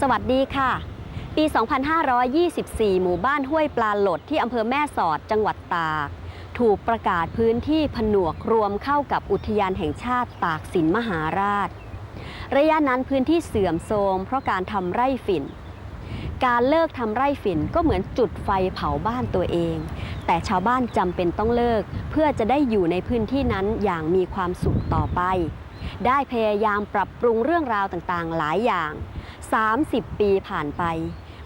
สวัสดีค่ะ ปี 2524 หมู่บ้านห้วยปลาหลดที่อำเภอแม่สอดจังหวัดตาก ถูกประกาศพื้นที่ผนวกรวมเข้ากับอุทยานแห่งชาติตากสินมหาราช ระยะนั้นพื้นที่เสื่อมโทรมเพราะการทำไร่ฝิ่น การเลิกทำไร่ฝิ่นก็เหมือนจุดไฟเผาบ้านตัวเอง แต่ชาวบ้านจำเป็นต้องเลิก เพื่อจะได้อยู่ในพื้นที่นั้นอย่างมีความสุขต่อไป ได้พยายามปรับปรุงเรื่องราวต่างๆ หลายอย่าง 30 ปีผ่านไป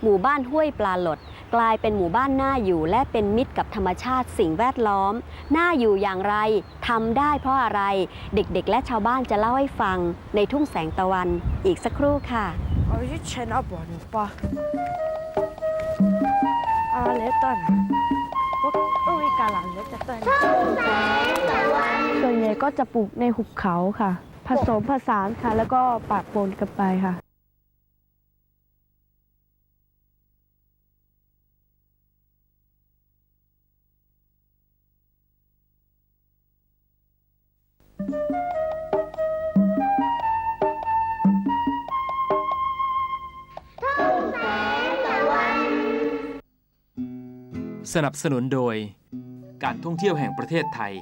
หมู่บ้านห้วยปลาหลด กลายเป็นหมู่บ้านน่าอยู่และเป็นมิตรกับธรรมชาติสิ่งแวดล้อม น่าอยู่อย่างไรทำได้เพราะอะไร เด็กๆ และชาวบ้านจะเล่าให้ฟังในทุ่งแสงตะวันอีกสักครู่ค่ะเอาที่เชนอบอนุปะอาเลตอนพอุ้ยกาหลังเล็กจะเต้นส่วนใหญ่ก็จะปลูกในหุบเขาค่ะ ผสมผสานค่ะ แล้วก็ปะปนกันไปค่ะสนับสนุนโดย การท่องเที่ยวแห่งประเทศไทย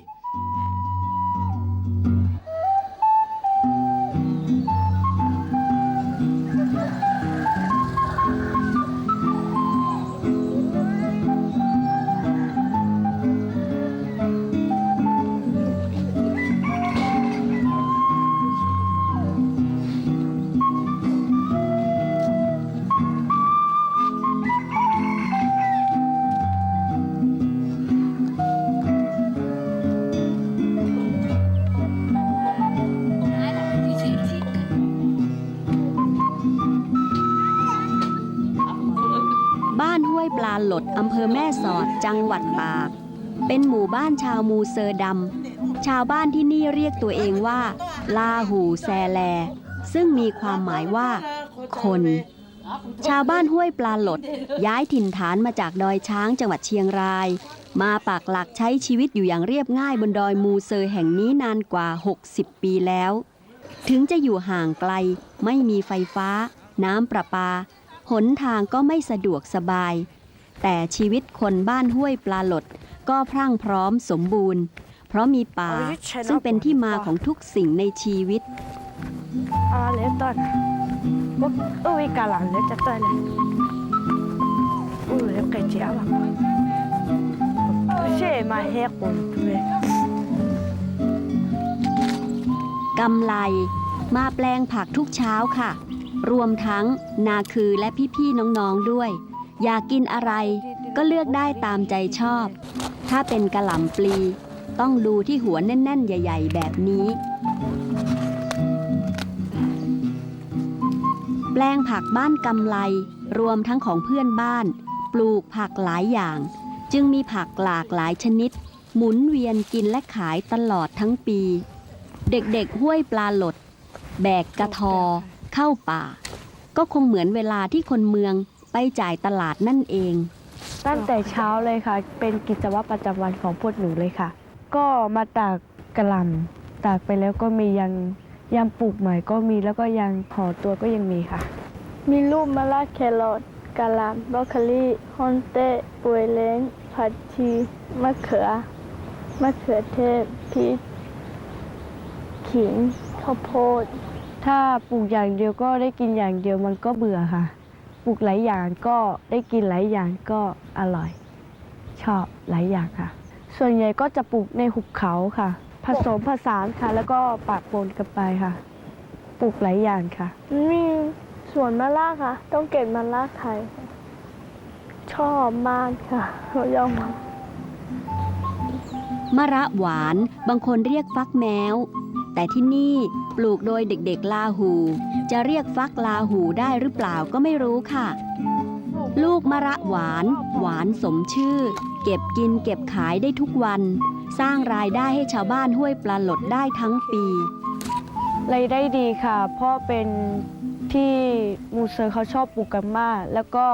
ห้วยปลาหลดอำเภอแม่สอดจังหวัดตาก เป็นหมู่บ้านชาวมูเซอร์ดำชาวบ้านที่นี่เรียกตัวเองว่า ลาหูแซแล ซึ่งมีความหมายว่า คน ชาวบ้านห้วยปลาหลด ย้ายถิ่นฐานมาจากดอยช้างจังหวัดเชียงราย มาปักหลักใช้ชีวิตอยู่อย่างเรียบง่ายบนดอยมูเซอร์แห่งนี้นานกว่า 60 ปีแล้ว ถึงจะอยู่ห่างไกล ไม่มีไฟฟ้า น้ำประปาหนทางก็ไม่สะดวกสบาย แต่ชีวิตคนบ้านห้วยปลาหลดก็พรั่งพร้อมสมบูรณ์ เพราะมีป่าซึ่งเป็นที่มาของทุกสิ่งในชีวิตอาเลตอนปุ๊บอุ้กาหลังเลจะตายเลยอุ้ยเจียาลังเช่มาเฮกุนตัวกำไลมาแปลงผักทุกเช้าค่ะ รวมทั้งนาคือและพี่ๆน้องๆด้วย อยากกินอะไร ก็เลือกได้ตามใจชอบ ถ้าเป็นกระหล่ำปลี ต้องดูที่หัวแน่น ๆ ใหญ่ ๆ แบบนี้ แปลงผักบ้านกำไล รวมทั้งของเพื่อนบ้าน ปลูกผักหลายอย่าง จึงมีผักหลากหลายชนิด หมุนเวียนกินและขายตลอดทั้งปี เด็ก ๆ ห้วยปลาหลด แบกกระทอ เข้าป่า ก็คงเหมือนเวลาที่คนเมือง ไปจ่ายตลาดนั่นเอง ตั้งแต่เช้าเลยค่ะ เป็นกิจวัตรประจำวันของพวกหนูเลยค่ะ ก็มาตากกระหลำตากไปแล้วก็มียังยังปลูกใหม่ก็มีแล้วก็ยังห่อตัวก็ยังมีค่ะ มีลูกมะละแครอทกะหล่ำบรอกโคลีฮอนเต้ป่วยเล้งผัดชีมะเขือมะเขือเทศพริกขิงข้าวโพด ถ้าปลูกอย่างเดียวก็ได้กินอย่างเดียวมันก็เบื่อค่ะป ลูกหลายอย่างก็ได้กินหลายอย่างก็อร่อย ชอบหลายอย่างค่ะ ส่วนใหญ่ก็จะปลูกในหุบเขาค่ะ ผสมผสานค่ะ แล้วก็ปะปนกันไปค่ะ ปลูกหลายอย่างค่ะ มีสวนมะละค่ะ ต้องเก็บมะละไทยค่ะชอบมากค่ะเรายอมมะระหวานบางคนเรียกฟักแมว แต่ที่นี่ ปลูกโดยเด็กๆลาหู จะเรียกฟักลาหูได้หรือเปล่าก็ไม่รู้ค่ะ ลูกมะระหวาน หวานสมชื่อ เก็บกินเก็บขายได้ทุกวัน สร้างรายได้ให้ชาวบ้านห้วยปลาหลดได้ทั้งปีรายได้ดีค่ะ เพราะเป็นที่มูเซอร์เขาชอบปลูกกันมากแล้วก็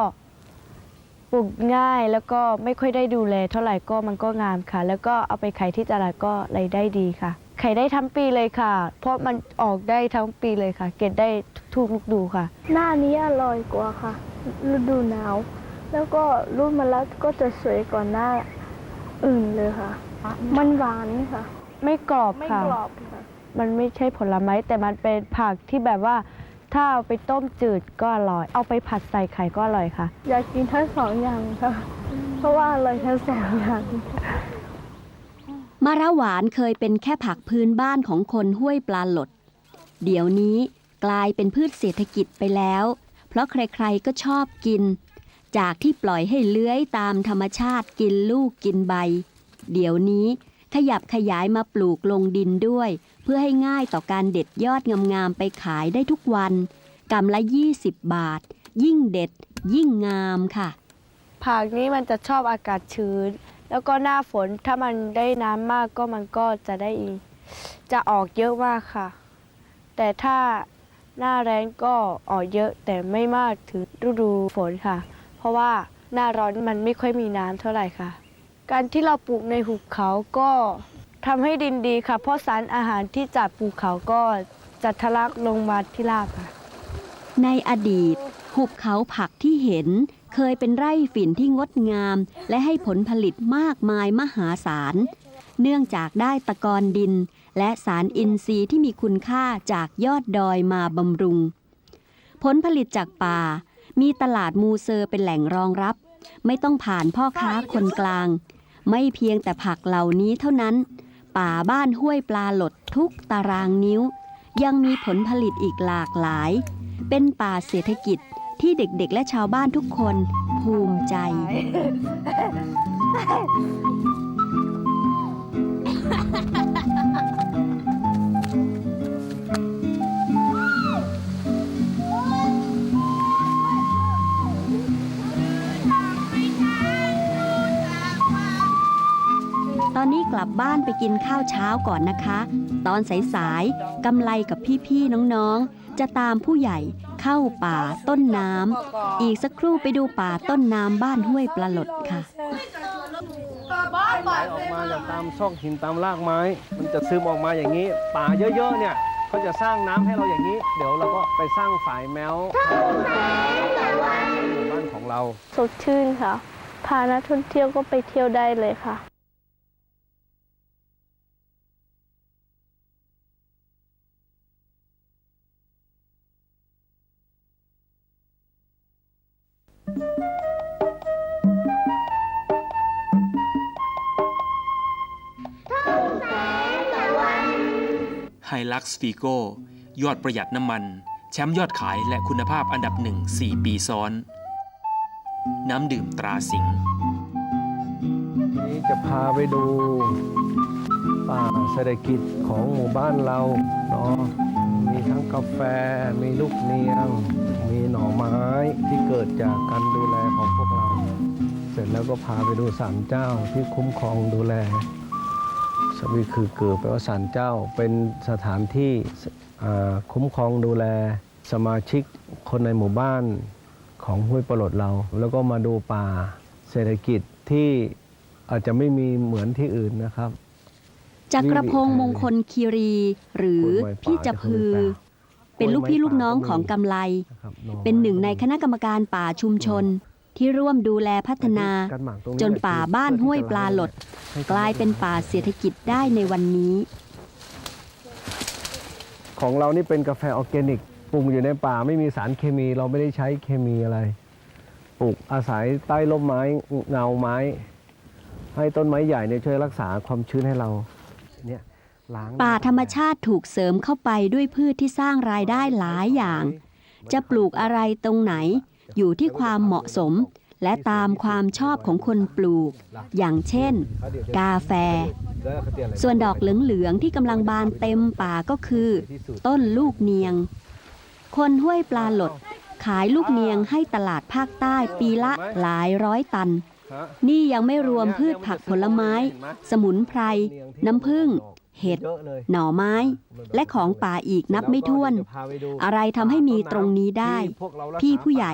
ปลูกง่ายแล้วก็ไม่ค่อยได้ดูแลเท่าไหร่ก็มันก็งามค่ะ แล้วก็เอาไปขายที่ตลาดก็รายได้ดีค่ะ ขายได้ทั้งปีเลยค่ะ เพราะมันออกได้ทั้งปีเลยค่ะ เก็บได้ทุกฤดูค่ะ หน้านี้อร่อยกว่าค่ะ ฤดูหนาว แล้วก็รูปมะละก็จะสวยกว่าหน้าอื่นเลยค่ะ มันหวานค่ะ ไม่กรอบไม่ค่ะ กรอบค่ะ มันไม่ใช่ผลไม้แต่มันเป็นผักที่แบบว่า ถ้าเอาไปต้มจืดก็อร่อย เอาไปผัดใส่ไข่ก็อร่อยค่ะ อยากกินทั้งสองอย่างค่ะ เพราะว่าอร่อยทั้งสองอย่าง มะระหวานเคยเป็นแค่ผักพื้นบ้านของคนห้วยปลาหลด เดี๋ยวนี้กลายเป็นพืชเศรษฐกิจไปแล้ว เพราะใครๆก็ชอบกิน จากที่ปล่อยให้เลื้อยตามธรรมชาติกินลูกกินใบ เดี๋ยวนี้ขยับขยายมาปลูกลงดินด้วย เพื่อให้ง่ายต่อการเด็ดยอดงามๆไปขายได้ทุกวันกำละ 20 บาท ยิ่งเด็ด ยิ่งงามค่ะ ผักนี้มันจะชอบอากาศชื้น แล้วก็หน้าฝนถ้ามันได้น้ำมากก็มันก็จะได้จะออกเยอะมากค่ะ แต่ถ้าหน้าแรงก็ออกเยอะแต่ไม่มากถึงฤดูฝนค่ะ เพราะว่าหน้าร้อนมันไม่ค่อยมีน้ำเท่าไหร่ค่ะ การที่เราปลูกในหุบเขาก็ทำให้ดินดีค่ะ เพราะสารอาหารที่จากภูเขาก็จะทะลักลงมาที่รากค่ะ ในอดีต หุบเขาผักที่เห็น เคยเป็นไร่ฝิ่นที่งดงาม และให้ผลผลิตมากมายมหาศาล เนื่องจากได้ตะกอนดิน และสารอินทรีย์ที่มีคุณค่าจากยอดดอยมาบำรุง ผลผลิตจากป่า มีตลาดมูเซอร์เป็นแหล่งรองรับ ไม่ต้องผ่านพ่อค้าคนกลาง ไม่เพียงแต่ผักเหล่านี้เท่านั้น ป่าบ้านห้วยปลาหลดทุกตารางนิ้ว ยังมีผลผลิตอีกหลากหลาย เป็นป่าเศรษฐกิจ ที่เด็กๆ และชาวบ้านทุกคนภูมิใจ ตอนนี้กลับบ้านไปกินข้าวเช้าก่อนนะคะ ตอนสายๆกำไลกับพี่ๆน้องๆ จะตามผู้ใหญ่ เข้าป่าต้นน้ำอีกสักครู่ไปดูป่าต้นน้ำบ้านห้วยปลาหลดค่ะไหลออกมาจากตามซอกหินตามรากไม้ มันจะซึมออกมาอย่างนี้ ป่าเยอะๆเนี่ยเขาจะสร้างน้ำให้เราอย่างนี้ เดี๋ยวเราก็ไปสร้างฝายแมวหมู่บ้านของเรา สดชื่นค่ะ พานักท่องเที่ยวก็ไปเที่ยวได้เลยค่ะ ไฮลักซ์ฟีโก้ยอดประหยัดน้ำมัน แชมป์ยอดขายและคุณภาพอันดับหนึ่ง4ปีซ้อน น้ำดื่มตราสิงห์นี้จะพาไปดูป่าเศรษฐกิจของหมู่บ้านเราเนาะมีทั้งกาแฟมีลูกเนียง มีหน่อไม้ที่เกิดจากการดูแลของพวกเรา เสร็จแล้วก็พาไปดูศาลเจ้าที่คุ้มครองดูแล วีคือเกิดแปลว่าศาลเจ้า เป็นสถานที่อ่าคุ้มครองดูแลสมาชิกคนในหมู่บ้านของห้วยปลดเรา แล้วก็มาดูป่าเศรษฐกิจที่อาจจะไม่มีเหมือนที่อื่นนะครับจักรพงศ์มงคลคีรี หรือพี่จะพือ เป็นลูกพี่ลูกน้องของกำไลนะครับเป็นหนึ่งในคณะกรรมการป่าชุมชน ที่ร่วมดูแลพัฒนาการหมักตรงจนป่าบ้านห้วยปลาหลด กลายเป็นป่าเศรษฐกิจได้ในวันนี้ ของเรานี่เป็นกาแฟออร์แกนิกปลูกอยู่ในป่าไม่มีสารเคมีเราไม่ได้ใช้เคมีอะไรปลูกอาศัยใต้ร่มไม้เงาไม้ ให้ต้นไม้ใหญ่เนี่ยช่วยรักษาความชื้นให้เราเนี่ยล้างป่าธรรมชาติถูกเสริมเข้าไปด้วยพืชที่สร้างรายได้หลายอย่าง จะปลูกอะไรตรงไหน อยู่ที่ความเหมาะสม และตามความชอบของคนปลูก อย่างเช่น กาแฟ ส่วนดอกเหลืองๆที่กำลังบานเต็มป่าก็คือ ต้นลูกเนียง คนห้วยปลาหลด ขายลูกเนียงให้ตลาดภาคใต้ปีละหลายร้อยตัน นี่ยังไม่รวมพืชผักผลไม้ สมุนไพร น้ำผึ้ง เห็ดเยอะเลยหน่อไม้ และของป่าอีกนับไม่ถ้วน อะไรทำให้มีตรงนี้ได้ พี่ผู้ใหญ่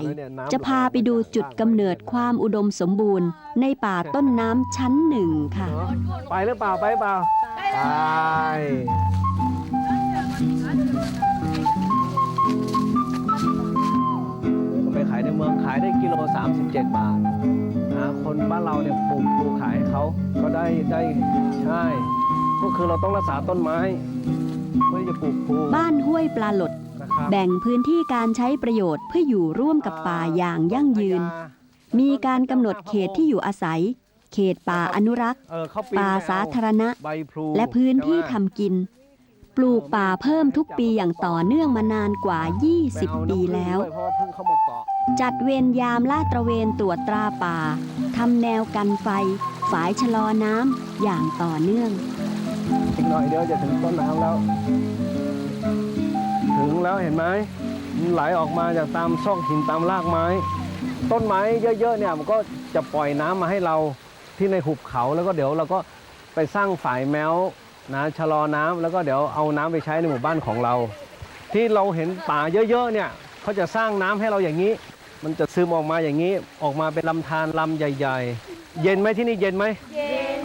จะพาไปดูจุดกำเนิดความอุดมสมบูรณ์ ในป่าต้นน้ำชั้นหนึ่งค่ะ ไปหรือเปล่าไปเปล่าไปไปขายในเมืองขายได้กิโล 37 บาทนะคนบ้านเราเนี่ยปลูกปลูกขายให้เขาก็ได้ได้ใช่ ก็คือเราต้องรักษาต้นไม้เพื่อที่จะปลูกปลูกบ้านห้วยปลาหลด นะครับแบ่งพื้นที่การใช้ประโยชน์เพื่ออยู่ร่วมกับป่าอย่างยั่งยืน มีการกำหนดเขตที่อยู่อาศัย เขตป่าอนุรักษ์ เออเขาปีนป่าไม่เอสาธารณะ ใบพลูและพื้นที่ใช่ทำกิน ปลูกป่าเพิ่มทุกปีอย่างต่อเนื่องมานานกว่า 20 ปีแล้วไปเอาน้ำผึ้งด้วยเพราะว่าพึ่งเข้ามาเกาะจัดเวรยามลาดตระเวนตรวจตราป่า ทำแนวกันไฟ ฝายชะลอน้ำอย่างต่อเนื่อง อีกหน่อยเดียวจะถึงต้นน้ำแล้ว ถึงแล้วเห็นไหมมันไหลออกมาจากตามซอกหินตามรากไม้ ต้นไม้เยอะๆเนี่ยมันก็จะปล่อยน้ำมาให้เราที่ในหุบเขาแล้วก็เดี๋ยวเราก็ไปสร้างฝายแมวนะชะลอน้ำแล้วก็เดี๋ยวเอาน้ำไปใช้ในหมู่บ้านของเรา ที่เราเห็นป่าเยอะๆเนี่ยเขาจะสร้างน้ำให้เราอย่างนี้ มันจะซึมออกมาอย่างนี้ออกมาเป็นลำธารลำใหญ่ ๆ เย็นไหมที่นี่เย็นไหมเย็น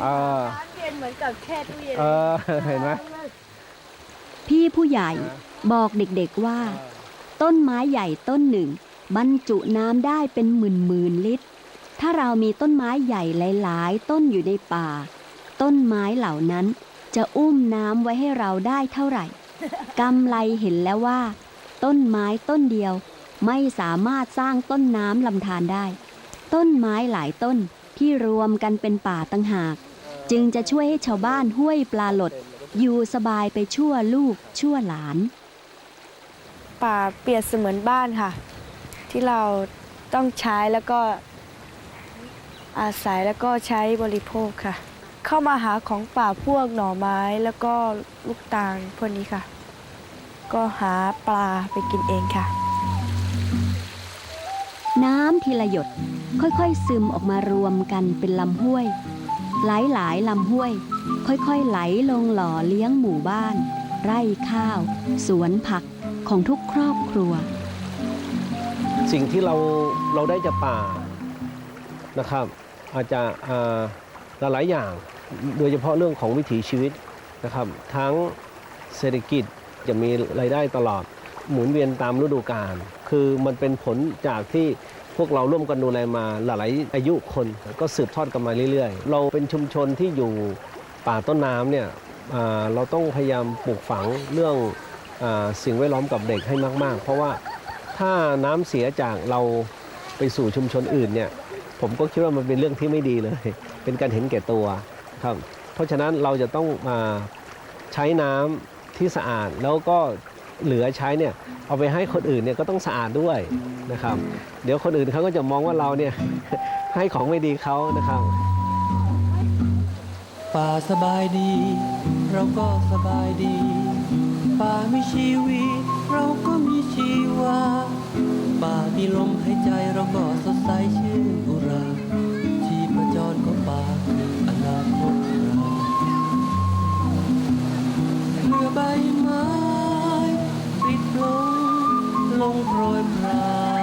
เย็นเหมือนกับแช่ตู้เย็นเออเห็นไหมพี่ผู้ใหญ่บอกเด็กๆว่า ต้นไม้ใหญ่ต้นหนึ่ง บรรจุน้ำได้เป็นหมื่นหมื่นๆลิตร ถ้าเรามีต้นไม้ใหญ่หลายๆ ต้นอยู่ในป่า ต้นไม้เหล่านั้นจะอุ้มน้ำไว้ให้เราได้เท่าไหร่กำไลเห็นแล้วว่า ต้นไม้ต้นเดียวไม่สามารถสร้างต้นน้ำลำธารได้ ต้นไม้หลายต้นที่รวมกันเป็นป่าตั้งหาก จึงจะช่วยให้ชาวบ้านห้วยปลาหลด อยู่สบายไปชั่วลูกชั่วหลาน ป่าเปรียบเสมือนบ้านค่ะ ที่เราต้องใช้แล้วก็อาศัยแล้วก็ใช้บริโภคค่ะ เข้ามาหาของป่าพวกหน่อไม้แล้วก็ลูกตาลพวกนี้ค่ะ ก็หาปลาไปกินเองค่ะ น้ำทีละหยดค่อยๆ ซึมออกมารวมกันเป็นลำห้วย หลายๆลำห้วย ค่อยๆไหลลงหล่อเลี้ยงหมู่บ้าน ไร่ข้าว สวนผักของทุกครอบครัว สิ่งที่เราเราได้จากป่านะครับ อาจจะอ่าหลายๆอย่างโดยเฉพาะเรื่องของวิถีชีวิตนะครับ ทั้งเศรษฐกิจจะมีรายได้ตลอดหมุนเวียนตามฤดูกาลคือมันเป็นผลจากที่ พวกเราร่วมกันดูแลมาหลายอายุคนก็สืบทอดกันมาเรื่อยๆ เราเป็นชุมชนที่อยู่ป่าต้นน้ำเนี่ยเราต้องพยายามปลูกฝังเรื่องอสิ่งแวดล้อมกับเด็กให้มาก ๆ เพราะว่าถ้าน้ำเสียจากเราไปสู่ชุมชนอื่นเนี่ยผมก็คิดว่ามันเป็นเรื่องที่ไม่ดีเลย เป็นการเห็นแก่ตัวครับเพราะฉะนั้นเราจะต้องมาใช้น้ำที่สะอาดแล้วก็ เหลือใช้เนี่ยเอาไปให้คนอื่นเนี่ยก็ต้องสะอาดด้วยนะครับ เดี๋ยวคนอื่นเขาก็จะมองว่าเราเนี่ยให้ของไม่ดีเขานะครับ ป่าสบายดี เราก็สบายดี ป่ามีชีวิต เราก็มีชีวาป่ามีลมหายใจเราก็สดใสชื่นอุราชีพจรของป่าคืออนาคตเราป่าอ ลงลงโปรยปลาย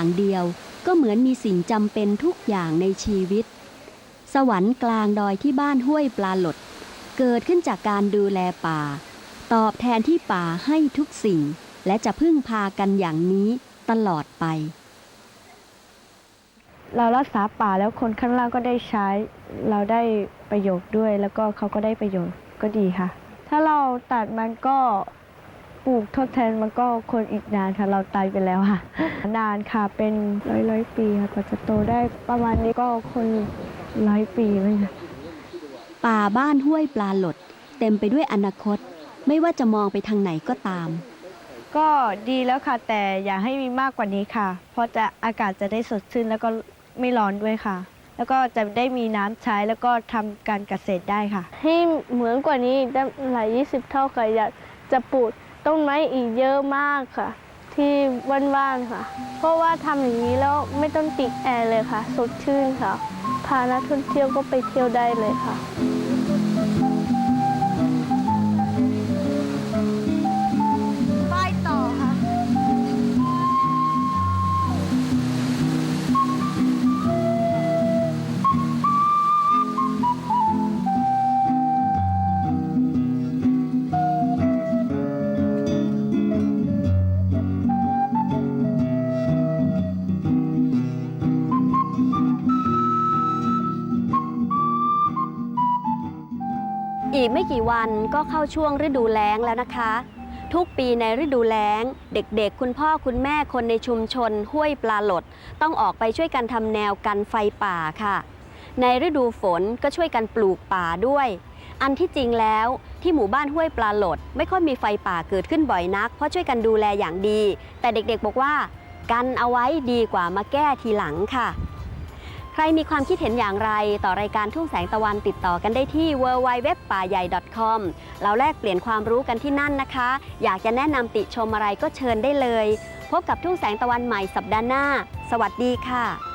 ย่างเดียวก็เหมือนมีสิ่งจำเป็นทุกอย่างในชีวิต สวรรค์กลางดอยที่บ้านห้วยปลาหลด เกิดขึ้นจากการดูแลป่า ตอบแทนที่ป่าให้ทุกสิ่ง และจะพึ่งพากันอย่างนี้ตลอดไป เรารักษาป่าแล้วคนข้างล่างก็ได้ใช้ เราได้ประโยชน์ด้วยแล้วก็เขาก็ได้ประโยชน์ก็ดีค่ะ ถ้าเราตัดมันก็ ปลูกทดแทนมันก็คนอีกนานค่ะ เราตายไปแล้วค่ะ นานค่ะเป็นร้อยร้อยๆปีค่ะกว่าจะโตได้ประมาณนี้ก็คนร้อยปีเลยค่ะป่าบ้านห้วยปลาหลด เต็มไปด้วยอนาคต ไม่ว่าจะมองไปทางไหนก็ตาม ก็ดีแล้วค่ะ แต่อย่าให้มีมากกว่านี้ค่ะ เพราะจะอากาศจะได้สดชื่นแล้วก็ไม่ร้อนด้วยค่ะ แล้วก็จะได้มีน้ำใช้แล้วก็ทำการเกษตรได้ค่ะ ให้เหมือนกว่านี้ได้หลายยี่สิบเท่าค่ะอยากจะปลูก ต้นไม้อีกเยอะมากค่ะ ที่ว่านๆค่ะ เพราะว่าทำอย่างนี้แล้วไม่ต้องติดแอร์เลยค่ะ สดชื่นค่ะ พานักท่องเที่ยวก็ไปเที่ยวได้เลยค่ะ ไม่กี่วันก็เข้าช่วงฤดูแล้งแล้วนะคะ ทุกปีในฤดูแล้ง เด็กๆ คุณพ่อคุณแม่คนในชุมชน ห้วยปลาหลด ต้องออกไปช่วยกันทำแนวกันไฟป่าค่ะ ในฤดูฝนก็ช่วยกันปลูกป่าด้วย อันที่จริงแล้วที่หมู่บ้านห้วยปลาหลด ไม่ค่อยมีไฟป่าเกิดขึ้นบ่อยนัก เพราะช่วยกันดูแลอย่างดี แต่เด็กๆบอกว่า กันเอาไว้ดีกว่ามาแก้ทีหลังค่ะ ใครมีความคิดเห็นอย่างไรต่อรายการทุ่งแสงตะวันติดต่อกันได้ที่ www ป่าใหญ่ .com เราแลกเปลี่ยนความรู้กันที่นั่นนะคะ อยากจะแนะนำติชมอะไรก็เชิญได้เลย พบกับทุ่งแสงตะวันใหม่สัปดาห์หน้า สวัสดีค่ะ